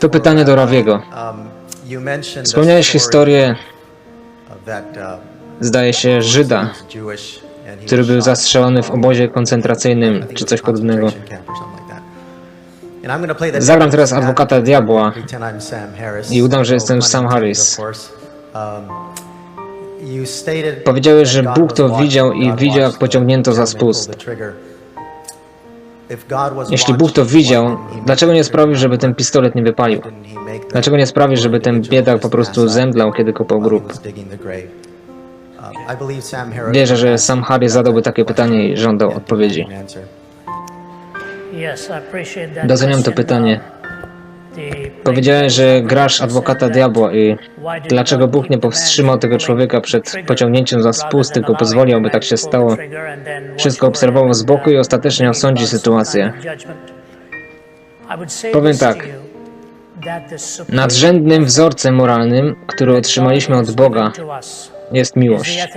To pytanie do Rawiego. Wspomniałeś historię, zdaje się, Żyda, który był zastrzelony w obozie koncentracyjnym, czy coś podobnego. Zagram teraz adwokata diabła i udam, że jestem Sam Harris. Powiedziałeś, że Bóg to widział i widział, jak pociągnięto za spust. Jeśli Bóg to widział, dlaczego nie sprawił, żeby ten pistolet nie wypalił? Dlaczego nie sprawił, żeby ten biedak po prostu zemdlał, kiedy kopał grób? Wierzę, że sam Harry zadałby takie pytanie i żądał odpowiedzi. Doceniam to pytanie. Powiedziałeś, że grasz adwokata diabła i dlaczego Bóg nie powstrzymał tego człowieka przed pociągnięciem za spust, tylko pozwolił, aby tak się stało? Wszystko obserwował z boku i ostatecznie osądzi sytuację. Powiem tak. Nadrzędnym wzorcem moralnym, który otrzymaliśmy od Boga, jest miłość.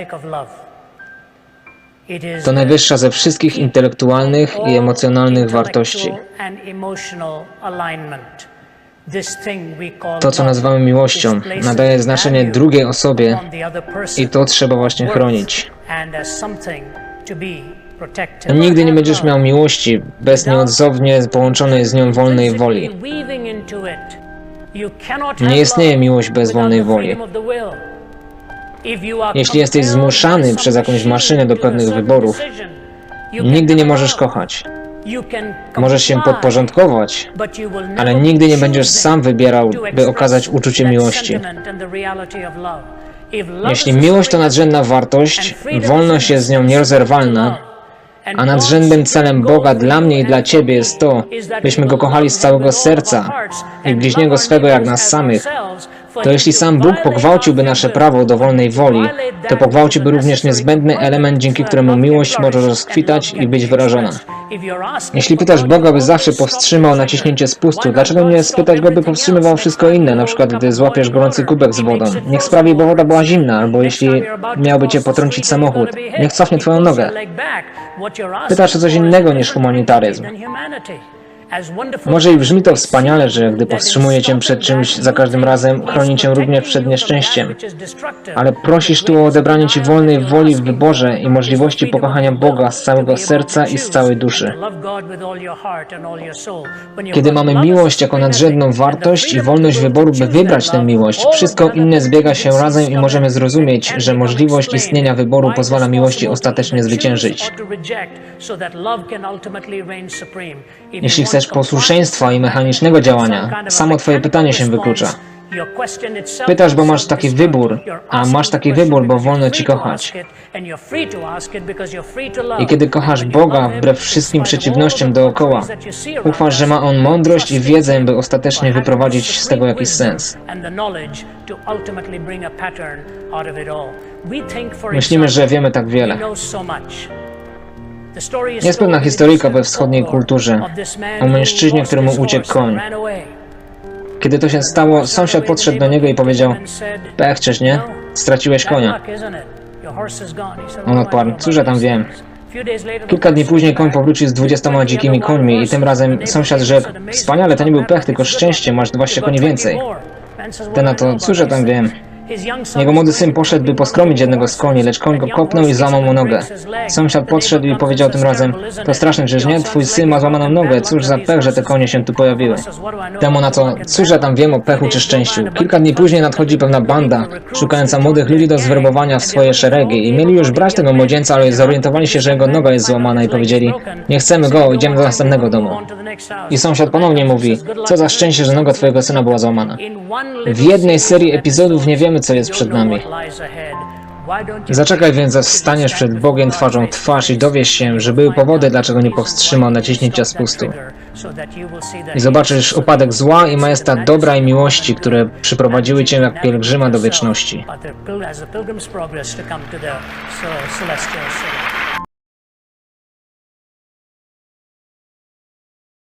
To najwyższa ze wszystkich intelektualnych i emocjonalnych wartości. To, co nazywamy miłością, nadaje znaczenie drugiej osobie i to trzeba właśnie chronić. Nigdy nie będziesz miał miłości bez nieodzownie połączonej z nią wolnej woli. Nie istnieje miłość bez wolnej woli. Jeśli jesteś zmuszany przez jakąś maszynę do pewnych wyborów, nigdy nie możesz kochać. Możesz się podporządkować, ale nigdy nie będziesz sam wybierał, by okazać uczucie miłości. Jeśli miłość to nadrzędna wartość, wolność jest z nią nierozerwalna, a nadrzędnym celem Boga dla mnie i dla Ciebie jest to, byśmy Go kochali z całego serca i bliźniego swego jak nas samych, to jeśli sam Bóg pogwałciłby nasze prawo do wolnej woli, to pogwałciłby również niezbędny element, dzięki któremu miłość może rozkwitać i być wyrażona. Jeśli pytasz Boga, by zawsze powstrzymał naciśnięcie spustu, dlaczego nie spytać Go, by powstrzymywał wszystko inne, na przykład gdy złapiesz gorący kubek z wodą? Niech sprawi, bo woda była zimna, albo jeśli miałby cię potrącić samochód, niech cofnie twoją nogę. Pytasz o coś innego niż humanitaryzm. Może i brzmi to wspaniale, że gdy powstrzymuje cię przed czymś za każdym razem, chroni cię również przed nieszczęściem. Ale prosisz tu o odebranie ci wolnej woli w wyborze i możliwości pokochania Boga z całego serca i z całej duszy. Kiedy mamy miłość jako nadrzędną wartość i wolność wyboru, by wybrać tę miłość, wszystko inne zbiega się razem i możemy zrozumieć, że możliwość istnienia wyboru pozwala miłości ostatecznie zwyciężyć. Jeśli chcesz posłuszeństwa i mechanicznego działania, samo Twoje pytanie się wyklucza. Pytasz, bo masz taki wybór, a masz taki wybór, bo wolno Ci kochać. I kiedy kochasz Boga wbrew wszystkim przeciwnościom dookoła, ufasz, że ma On mądrość i wiedzę, by ostatecznie wyprowadzić z tego jakiś sens. Myślimy, że wiemy tak wiele. Jest pewna historyjka we wschodniej kulturze o mężczyźnie, któremu uciekł koń. Kiedy to się stało, sąsiad podszedł do niego i powiedział Pech, czyż nie? Straciłeś konia. On odparł, cóż ja tam wiem. Kilka dni później koń powrócił z dwudziestoma dzikimi końmi i tym razem sąsiad rzekł Wspaniale, to nie był pech, tylko szczęście, masz 20 koni więcej. Ten na to, cóż ja tam wiem. Jego młody syn poszedł, by poskromić jednego z koni, lecz koń go kopnął i złamał mu nogę. Sąsiad podszedł i powiedział tym razem, to straszne, czyż nie? Twój syn ma złamaną nogę, cóż za pech, że te konie się tu pojawiły. Temu na to, cóż ja tam wiem o pechu czy szczęściu. Kilka dni później nadchodzi pewna banda, szukająca młodych ludzi do zwerbowania w swoje szeregi i mieli już brać tego młodzieńca, ale zorientowali się, że jego noga jest złamana i powiedzieli, nie chcemy go, idziemy do następnego domu. I sąsiad ponownie mówi, co za szczęście, że noga twojego syna była złamana. W jednej serii epizodów nie wiemy, co jest przed nami. Zaczekaj więc, aż staniesz przed Bogiem twarzą twarz i dowiesz się, że były powody, dlaczego nie powstrzymał naciśnięcia spustu. I zobaczysz upadek zła i majestat dobra i miłości, które przyprowadziły cię jak pielgrzyma do wieczności.